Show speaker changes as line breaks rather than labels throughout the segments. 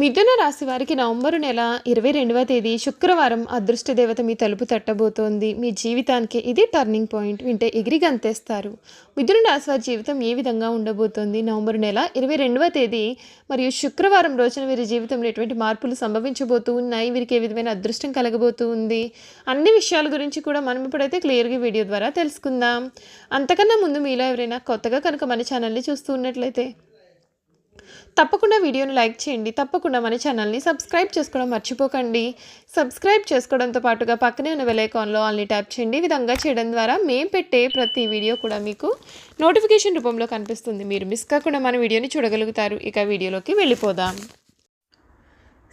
మిథున రాశి వారికి నవంబరు నెల ఇరవై రెండవ తేదీ శుక్రవారం అదృష్ట దేవత మీ తలుపు తట్టబోతోంది. మీ జీవితానికి ఇది టర్నింగ్ పాయింట్ వింటే ఎగిరి గంతేస్తారు. మిథున రాశి వారి జీవితం ఏ విధంగా ఉండబోతోంది? నవంబరు నెల ఇరవై రెండవ తేదీ మరియు శుక్రవారం రోజున వీరి జీవితంలో ఎటువంటి మార్పులు సంభవించబోతూ ఉన్నాయి? వీరికి ఏ విధమైన అదృష్టం కలగబోతూ ఉంది అన్ని విషయాల గురించి కూడా మనం ఇప్పుడైతే క్లియర్గా వీడియో ద్వారా తెలుసుకుందాం. అంతకన్నా ముందు మీలో ఎవరైనా కొత్తగా కనుక మన ఛానల్ని చూస్తూ ఉన్నట్లయితే తప్పకుండా వీడియోని లైక్ చేయండి. తప్పకుండా మన ఛానల్ని సబ్స్క్రైబ్ చేసుకోవడం మర్చిపోకండి. సబ్స్క్రైబ్ చేసుకోవడంతో పాటుగా పక్కనే ఉన్న వెలైకాన్లో ఆల్ని ట్యాప్ చేయండి. ఈ విధంగా చేయడం ద్వారా మేము పెట్టే ప్రతి వీడియో కూడా మీకు నోటిఫికేషన్ రూపంలో కనిపిస్తుంది. మీరు మిస్ కాకుండా మన వీడియోని చూడగలుగుతారు. ఇక వీడియోలోకి వెళ్ళిపోదాం.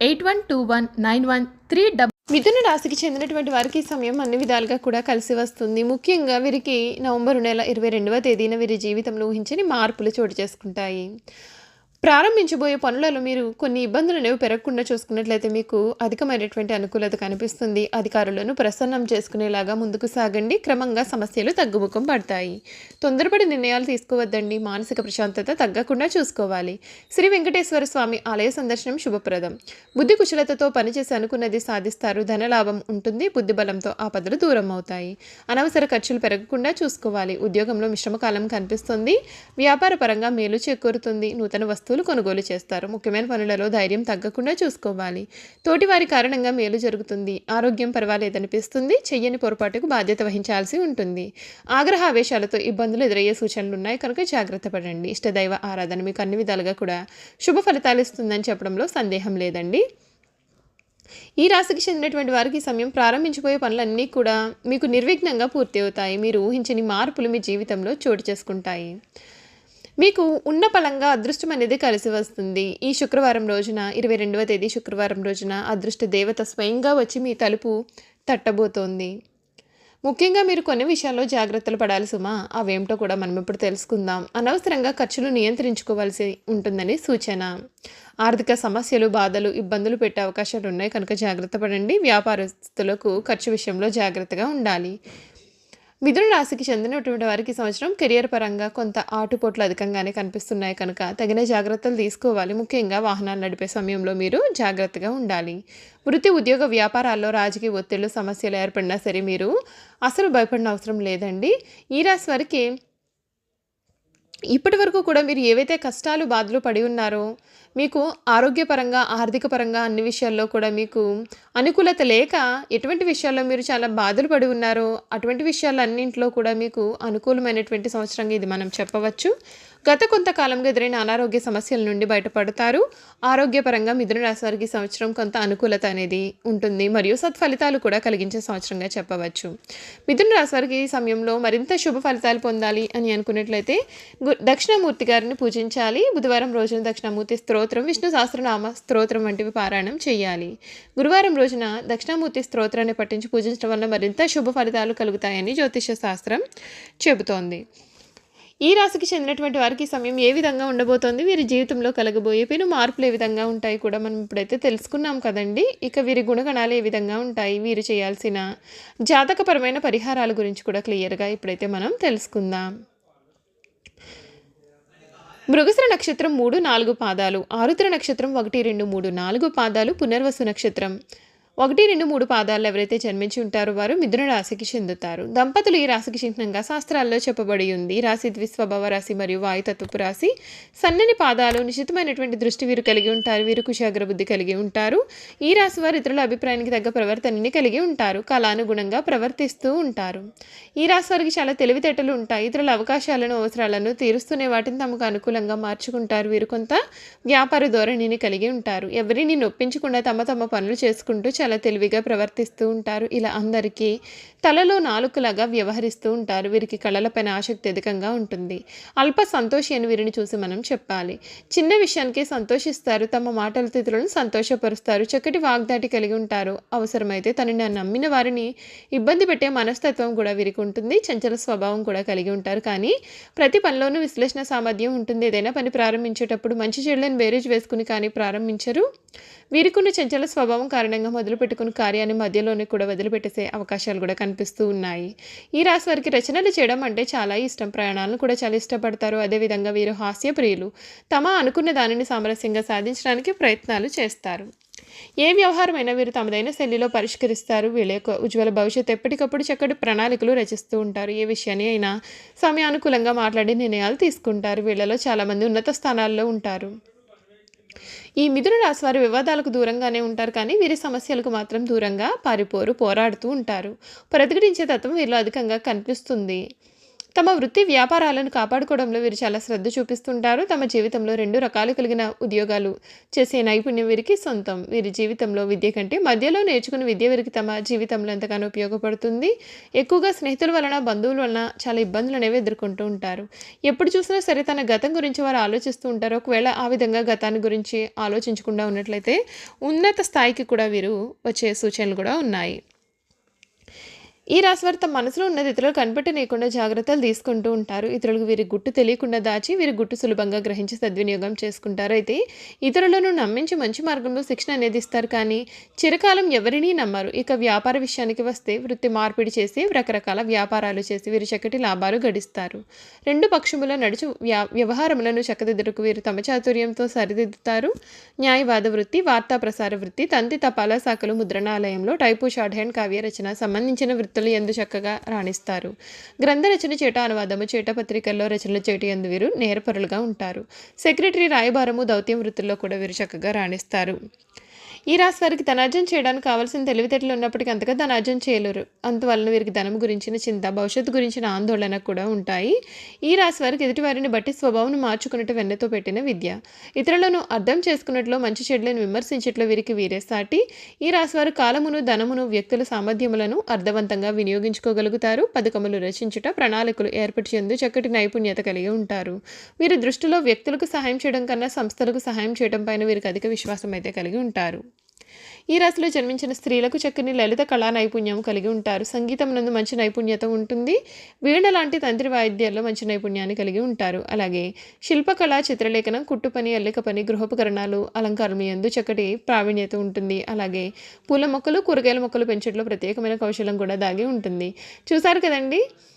eight one two one nine one three double మిథున రాశికి చెందినటువంటి వారికి ఈ సమయం అన్ని విధాలుగా కూడా కలిసి వస్తుంది. ముఖ్యంగా వీరికి నవంబర్ నెల ఇరవై రెండవ తేదీన వీరి జీవితంలో ఊహించని మార్పులు చోటు చేసుకుంటాయి. ప్రారంభించబోయే పనులలో మీరు కొన్ని ఇబ్బందులు అనేవి పెరగకుండా చూసుకున్నట్లయితే మీకు అధికమైనటువంటి అనుకూలత కనిపిస్తుంది. అధికారులను ప్రసన్నం చేసుకునేలాగా ముందుకు సాగండి. క్రమంగా సమస్యలు తగ్గుముఖం పడతాయి. తొందరపడి నిర్ణయాలు తీసుకోవద్దండి. మానసిక ప్రశాంతత తగ్గకుండా చూసుకోవాలి. శ్రీ వెంకటేశ్వర స్వామి ఆలయ సందర్శనం శుభప్రదం. బుద్ధి కుశలతతో పనిచేసి అనుకున్నది సాధిస్తారు. ధనలాభం ఉంటుంది. బుద్ధి బలంతో ఆపదలు దూరం అవుతాయి. అనవసర ఖర్చులు పెరగకుండా చూసుకోవాలి. ఉద్యోగంలో మిశ్రమ కాలం కనిపిస్తుంది. వ్యాపార పరంగా మేలు చేకూరుతుంది. నూతన వస్తువు వస్తువులు కొనుగోలు చేస్తారు. ముఖ్యమైన పనులలో ధైర్యం తగ్గకుండా చూసుకోవాలి. తోటి వారి కారణంగా మేలు జరుగుతుంది. ఆరోగ్యం పర్వాలేదనిపిస్తుంది. చెయ్యని పొరపాటుకు బాధ్యత వహించాల్సి ఉంటుంది. ఆగ్రహ ఆవేశాలతో ఇబ్బందులు ఎదురయ్యే సూచనలు ఉన్నాయి. కనుక జాగ్రత్త పడండి. ఇష్టదైవ ఆరాధన మీకు అన్ని విధాలుగా కూడా శుభ ఫలితాలు ఇస్తుందని చెప్పడంలో సందేహం లేదండి. ఈ రాశికి చెందినటువంటి వారికి ఈ సమయం ప్రారంభించబోయే పనులన్నీ కూడా మీకు నిర్విఘ్నంగా పూర్తి అవుతాయి మీరు ఊహించని మార్పులు మీ జీవితంలో చోటు చేసుకుంటాయి. మీకు ఉన్న పలంగా అదృష్టం అనేది కలిసి వస్తుంది. ఈ శుక్రవారం రోజున ఇరవై రెండవ తేదీ శుక్రవారం రోజున అదృష్ట దేవత స్వయంగా వచ్చి మీ తలుపు తట్టబోతోంది. ముఖ్యంగా మీరు కొన్ని విషయాల్లో జాగ్రత్తలు పడాలి సుమా అవేమిటో కూడా మనం ఇప్పుడు తెలుసుకుందాం. అనవసరంగా ఖర్చులు నియంత్రించుకోవాల్సి ఉంటుందని సూచన. ఆర్థిక సమస్యలు బాధలు ఇబ్బందులు పెట్టే అవకాశాలు ఉన్నాయి కనుక జాగ్రత్త పడండి. వ్యాపారస్తులకు ఖర్చు విషయంలో జాగ్రత్తగా ఉండాలి. మిథున రాశికి చెందినటువంటి వారికి సంవత్సరం కెరియర్ పరంగా కొంత ఆటుపోట్లు అధికంగానే కనిపిస్తున్నాయి కనుక తగిన జాగ్రత్తలు తీసుకోవాలి. ముఖ్యంగా వాహనాలు నడిపే సమయంలో మీరు జాగ్రత్తగా ఉండాలి. వృత్తి ఉద్యోగ వ్యాపారాల్లో రాజకీయ ఒత్తిళ్ళు సమస్యలు ఏర్పడినా సరే మీరు అసలు భయపడిన అవసరం లేదండి. ఈ రాశి వారికి ఇప్పటి వరకు కూడా మీరు ఏవైతే కష్టాలు బాధలు పడి ఉన్నారో మీకు ఆరోగ్యపరంగా ఆర్థిక పరంగా అన్ని విషయాల్లో కూడా మీకు అనుకూలత లేక ఎటువంటి విషయాల్లో మీరు చాలా బాధలు పడి ఉన్నారో అటువంటి విషయాలన్నింటిలో కూడా మీకు అనుకూలమైనటువంటి సంవత్సరంగా ఇది మనం చెప్పవచ్చు. గత కొంతకాలంగా ఎదురైన అనారోగ్య సమస్యల నుండి బయటపడతారు. ఆరోగ్యపరంగా మిథున రాశి వారికి సంవత్సరం కొంత అనుకూలత అనేది ఉంటుంది. మరియు సత్ఫలితాలు కూడా కలిగించే సంవత్సరంగా చెప్పవచ్చు. మిథున రాశి వారికి ఈ సమయంలో మరింత శుభ ఫలితాలు పొందాలి అని అనుకున్నట్లయితే గు- దక్షిణామూర్తి గారిని పూజించాలి. బుధవారం రోజున దక్షిణామూర్తి స్తోత్రం విష్ణు సహస్రనామ స్తోత్రం వంటివి పారాయణం చేయాలి గురువారం రోజున దక్షిణామూర్తి స్తోత్రాన్ని పట్టించి పూజించడం వల్ల మరింత శుభ ఫలితాలు కలుగుతాయని జ్యోతిష శాస్త్రం చెబుతోంది. ఈ రాశికి చెందినటువంటి వారికి సమయం ఏ విధంగా ఉండబోతోంది? వీరి జీవితంలో కలగబోయే పెను మార్పులు ఏ విధంగా ఉంటాయి కూడా మనం ఇప్పుడైతే తెలుసుకున్నాం కదండి. ఇక వీరి గుణగణాలు ఏ విధంగా ఉంటాయి? వీరు చేయాల్సిన జాతకపరమైన పరిహారాల గురించి కూడా క్లియర్గా ఇప్పుడైతే మనం తెలుసుకుందాం. మృగశ్ర నక్షత్రం మూడు నాలుగు పాదాలు ఆరుద్ర నక్షత్రం ఒకటి రెండు మూడు నాలుగు పాదాలు పునర్వసు నక్షత్రం. ఒకటి రెండు మూడు పాదాలు ఎవరైతే జన్మించి ఉంటారో వారు మిథున రాశికి చెందుతారు. దంపతులు ఈ రాశికి చిహ్నంగా శాస్త్రాల్లో చెప్పబడి ఉంది. రాశి ద్విస్వభావ రాశి మరియు వాయుతత్వపు రాశి. సన్నని పాదాలు నిశ్చితమైనటువంటి దృష్టి వీరు కలిగి ఉంటారు. వీరు కుశాగ్ర బుద్ధి కలిగి ఉంటారు. ఈ రాశి వారు ఇతరుల అభిప్రాయానికి తగ్గ ప్రవర్తనని కలిగి ఉంటారు. కళానుగుణంగా ప్రవర్తిస్తూ ఉంటారు. ఈ రాశి వారికి చాలా తెలివితేటలు ఉంటాయి. ఇతరుల అవకాశాలను అవసరాలను తీరుస్తూనే వాటిని తమకు అనుకూలంగా మార్చుకుంటారు. వీరు కొంత వ్యాపార ధోరణిని కలిగి ఉంటారు. ఎవరిని నొప్పించకుండా తమ తమ పనులు చేసుకుంటూ చాలా తెలివిగా ప్రవర్తిస్తూ ఉంటారు. ఇలా అందరికీ తలలో నాలుకలాగా వ్యవహరిస్తూ ఉంటారు. వీరికి కళలపైన ఆసక్తి అధికంగా ఉంటుంది. అల్ప సంతోషి అని వీరిని చూసి మనం చెప్పాలి. చిన్న విషయానికి సంతోషిస్తారు. తమ మాటల తిథులను సంతోషపరుస్తారు. చక్కటి వాగ్దాటి కలిగి ఉంటారు. అవసరమైతే తనని నమ్మిన వారిని ఇబ్బంది పెట్టే మనస్తత్వం కూడా వీరికి ఉంటుంది. చంచల స్వభావం కూడా కలిగి ఉంటారు. కానీ ప్రతి పనిలోనూ విశ్లేషణ సామర్థ్యం ఉంటుంది. ఏదైనా పని ప్రారంభించేటప్పుడు మంచి చెడులను బేరేజ్ వేసుకుని కానీ ప్రారంభించరు. వీరికున్న చంచల స్వభావం కారణంగా మొదలు పెట్టుకున్న కార్యాన్ని మధ్యలోనే కూడా వదిలిపెట్టేసే అవకాశాలు కూడా కనిపిస్తూ ఉన్నాయి. ఈ రాశి వారికి రచనలు చేయడం అంటే చాలా ఇష్టం. ప్రయాణాలను కూడా చాలా ఇష్టపడతారు. అదేవిధంగా వీరు హాస్యప్రియులు. తమ అనుకున్న దానిని సామరస్యంగా సాధించడానికి ప్రయత్నాలు చేస్తారు. ఏ వ్యవహారమైనా వీరు తమదైన శైలిలో పరిష్కరిస్తారు. వీళ్ళ యొక్క ఉజ్వల భవిష్యత్తు ఎప్పటికప్పుడు చక్కటి ప్రణాళికలు రచిస్తూ ఉంటారు. ఏ విషయాన్ని అయినా సమయానుకూలంగా మాట్లాడి నిర్ణయాలు తీసుకుంటారు. వీళ్ళలో చాలామంది ఉన్నత స్థానాల్లో ఉంటారు. ఈ మిథున రాశి వారు వివాదాలకు దూరంగానే ఉంటారు కానీ వీరి సమస్యలకు మాత్రం దూరంగా పారిపోరు పోరాడుతూ ఉంటారు. ప్రతిఘటించే తత్వం వీరిలో అధికంగా కనిపిస్తుంది. తమ వృత్తి వ్యాపారాలను కాపాడుకోవడంలో వీరు చాలా శ్రద్ధ చూపిస్తుంటారు. తమ జీవితంలో రెండు రకాలు కలిగిన ఉద్యోగాలు చేసే నైపుణ్యం వీరికి సొంతం. వీరి జీవితంలో విద్య కంటే మధ్యలో నేర్చుకున్న విద్య వీరికి తమ జీవితంలో ఎంతగానో ఉపయోగపడుతుంది. ఎక్కువగా స్నేహితుల వలన బంధువుల వలన చాలా ఇబ్బందులు అనేవి ఎదుర్కొంటూ ఉంటారు. ఎప్పుడు చూసినా సరే తన గతం గురించి వారు ఆలోచిస్తూ ఉంటారు. ఒకవేళ ఆ విధంగా గతాన్ని గురించి ఆలోచించకుండా ఉన్నట్లయితే ఉన్నత స్థాయికి కూడా వీరు వచ్చే సూచనలు కూడా ఉన్నాయి. ఈ రాశివారు తమ మనసులో ఉన్నది ఇతరులు కనిపెట్టనీయకుండా జాగ్రత్తలు తీసుకుంటూ ఉంటారు. ఇతరులకు వీరి గుట్టు తెలియకుండా దాచి వీరి గుట్టు సులభంగా గ్రహించి సద్వినియోగం చేసుకుంటారు. అయితే ఇతరులను నమ్మించి మంచి మార్గంలో శిక్షణ అనేది ఇస్తారు. కానీ చిరకాలం ఎవరినీ నమ్మరు. ఇక వ్యాపార విషయానికి వస్తే వృత్తి మార్పిడి చేసి రకరకాల వ్యాపారాలు చేసి వీరు చక్కటి లాభాలు గడిస్తారు. రెండు పక్షముల నడుచు వ్యా వ్యవహారములను చక్కదిద్దుటకు వీరు తమ చాతుర్యంతో సరిదిద్దుతారు. న్యాయవాద వృత్తి వార్తా ప్రసార వృత్తి తంతి తపాలా శాఖలు ముద్రణాలయంలో టైపు షార్ట్ హ్యాండ్ కావ్య రచన సంబంధించిన వృత్తి వృత్తులు ఎందు చక్కగా రాణిస్తారు. గ్రంథ రచన చేట అనువాదము చేట పత్రికల్లో రచనలు చేటి ఎందు వీరు నేరపరులుగా ఉంటారు. సెక్రటరీ రాయబారము దౌత్యం వృత్తుల్లో కూడా వీరు చక్కగా రాణిస్తారు. ఈ రాశి వారికి ధనార్జన చేయడానికి కావాల్సిన తెలివితేటలు ఉన్నప్పటికీ అంతగా ధనార్జన చేయలేరు. అందువలన వీరికి ధనం గురించిన చింత భవిష్యత్తు గురించిన ఆందోళన కూడా ఉంటాయి. ఈ రాశి వారికి ఎదుటివారిని బట్టి స్వభావం మార్చుకున్నట్టు వెన్నతో పెట్టిన విద్య. ఇతరులను అర్థం చేసుకున్నట్లు మంచి చెడులను విమర్శించట్లో వీరికి వీరే సాటి. ఈ రాశి వారు కాలమును ధనమును వ్యక్తుల సామర్థ్యములను అర్థవంతంగా వినియోగించుకోగలుగుతారు. పథకములు రచించుట ప్రణాళికలు ఏర్పరిచేందు చక్కటి నైపుణ్యత కలిగి ఉంటారు. వీరి దృష్టిలో వ్యక్తులకు సహాయం చేయడం కన్నా సంస్థలకు సహాయం చేయడం పైన వీరికి అధిక విశ్వాసం అయితే కలిగి ఉంటారు. ఈ రాశిలో జన్మించిన స్త్రీలకు చక్కని లలిత కళా నైపుణ్యం కలిగి ఉంటారు. సంగీతం నందు మంచి నైపుణ్యత ఉంటుంది. వీణ లాంటి తంత్రి వాయిద్యాల్లో మంచి నైపుణ్యాన్ని కలిగి ఉంటారు. అలాగే శిల్పకళ చిత్రలేఖనం కుట్టు పని అల్లిక పని గృహోపకరణాలు అలంకారం ఎందు చక్కటి ప్రావీణ్యత ఉంటుంది. అలాగే పూల మొక్కలు కూరగాయల మొక్కలు పెంచడంలో ప్రత్యేకమైన కౌశలం కూడా దాగి ఉంటుంది. చూసారు కదండి?